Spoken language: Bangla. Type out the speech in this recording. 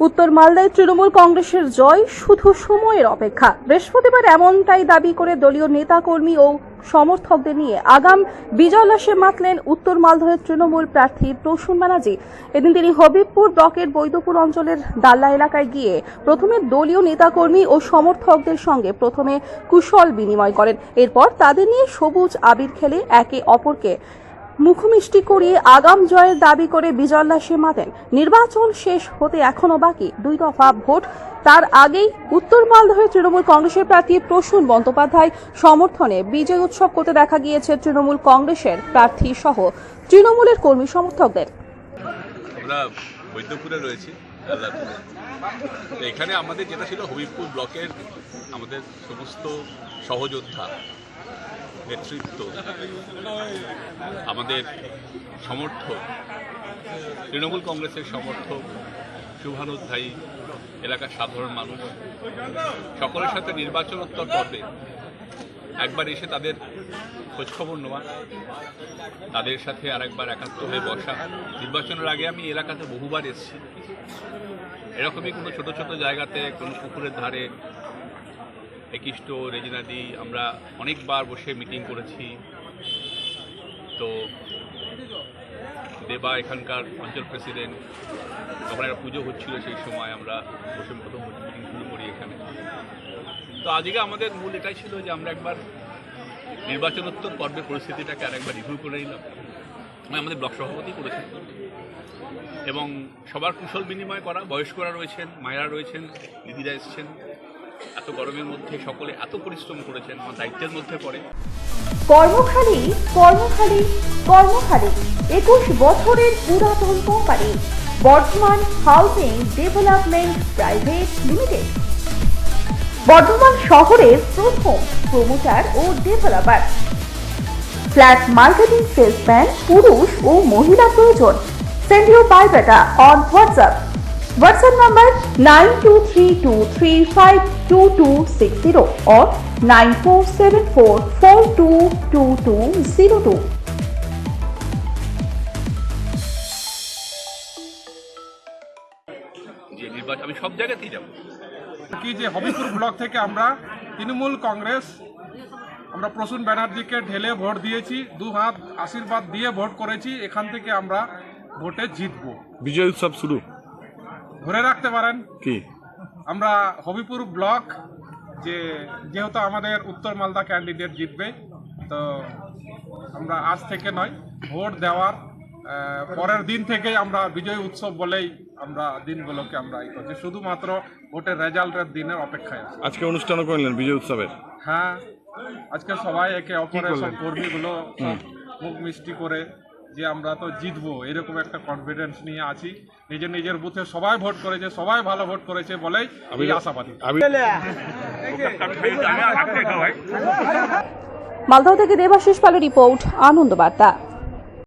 উত্তর মালদায় তৃণমূল কংগ্রেসের জয় শুধু সময়ের অপেক্ষা। বৃহস্পতিবার এমনটাই দাবি করে দলীয় নেতাকর্মী ও সমর্থকদের নিয়ে আগাম বিজয়লাসে মাতলেন উত্তর মালদহের তৃণমূল প্রার্থী প্রসূন ব্যানার্জি। এদিন তিনি হবিবপুর ব্লকের বৈদপুর অঞ্চলের দাল্লা এলাকায় গিয়ে প্রথমে দলীয় নেতাকর্মী ও সমর্থকদের সঙ্গে প্রথমে কুশল বিনিময় করেন। এরপর তাদের নিয়ে সবুজ আবির খেলে একে অপরকে মুখমিষ্টি করিয়ে আগাম জয়ের দাবি করে বিজয়োল্লাসে মাতেন নির্বাচন শেষ হতে এখনও বাকি। দুই দফা ভোট। তার আগেই উত্তর মালদহের তৃণমূল কংগ্রেসের প্রার্থী প্রসূন বন্দ্যোপাধ্যায় সমর্থনে বিজয় উৎসব করতে দেখা গিয়েছে তৃণমূল কংগ্রেসের প্রার্থী সহ তৃণমূলের কর্মী সমর্থকদের। এখানে আমাদের যেটা ছিল হবিবপুর ব্লকের আমাদের সমস্ত সহযোদ্ধা নেতৃত্ব, আমাদের সমর্থক, তৃণমূল কংগ্রেসের সমর্থক, শুভানুধ্যায়ী, এলাকার সাধারণ মানুষ, সকলের সাথে নির্বাচনোত্তর পর্বে একবার এসে তাদের খোঁজখবর নেওয়া, তাদের সাথে আরেকবার একাত্ম হয়ে বসা। নির্বাচনের আগে আমি এলাকাতে বহুবার এসেছি। এরকমই কোনো ছোট ছোট জায়গাতে কোনো পুকুরের ধারে একিষ্ট রেজিনাদি আমরা অনেকবার বসে মিটিং করেছি। তো দেবা এখানকার অঞ্চল প্রেসিডেন্ট তখন একটা পুজো হচ্ছিল সেই সময় আমরা বসে প্রথম মিটিং শুরু করি এখানে। তো আজকে আমাদের মূল এটাই ছিল যে আমরা একবার নির্বাচনোত্তর পর্বের পরিস্থিতিটাকে আরেকবার রিভিউ করে নিলাম। আমি আমাদের ব্লক সভাপতি করেছেন। এবং সবার কুশল বিনিময় করা, বয়স্করা রয়েছেন, মায়েরা রয়েছেন, দিদিরা এসছেন। এত গরমের মধ্যে সকলে এত পরিশ্রম করেছেন, আমার দায়িত্বের মধ্যে পড়ে। কর্মখালী কর্মখালী কর্মখালী, একুশ বছরের পুরাতন company, Bardhaman housing development private limited. Bardhaman শহরের প্রথম প্রমোটার ও ডেভেলপার। ফ্ল্যাট মার্কেটিং সেলসম্যান, পুরুষ ও মহিলা প্রয়োজন। Send your biodata on WhatsApp WhatsApp number nine two three two three five two two six zero or nine four seven four four two two two zero two যে নির্বাচন আমি সব জায়গাতেই যাব। কি যে হবিপুর ব্লক থেকে আমরা তৃণমূল কংগ্রেস আমরা প্রসূন ব্যানার্জিকে ঢেলে ভোট দিয়েছি দু হাত আশীর্বাদ দিয়ে ভোট করেছি এখান থেকে আমরা ভোটে জিতবো। বিজয় উৎসব শুরু। ধরে রাখতে পারেন কি? আমরা হবিপুর ব্লক যে যেহেতু আমাদের উত্তর মালদা ক্যান্ডিডেট জিতবে তো আমরা আজ থেকে নয় ভোট দেওয়ার পরের দিন থেকেই আমরা বিজয় উৎসব বলেই আমরা দিনগুলোকে আমরা ই করছি। শুধুমাত্র ভোটের রেজাল্টের দিনের অপেক্ষায় আছি। আজকে অনুষ্ঠানও করলেন বিজয় উৎসবের? হ্যাঁ আজকে সবাই একে অপরের সব কর্মীগুলো মুখ মিষ্টি করে যে আমরা তো জিতবো এরকম একটা কনফিডেন্স নিয়ে আছি। নিজের নিজের বুথে সবাই ভোট করেছে সবাই ভালো ভোট করেছে বলেই আমি আশাবাদী। মালদহ থেকে দেবাশিস পালের রিপোর্ট আনন্দ বার্তা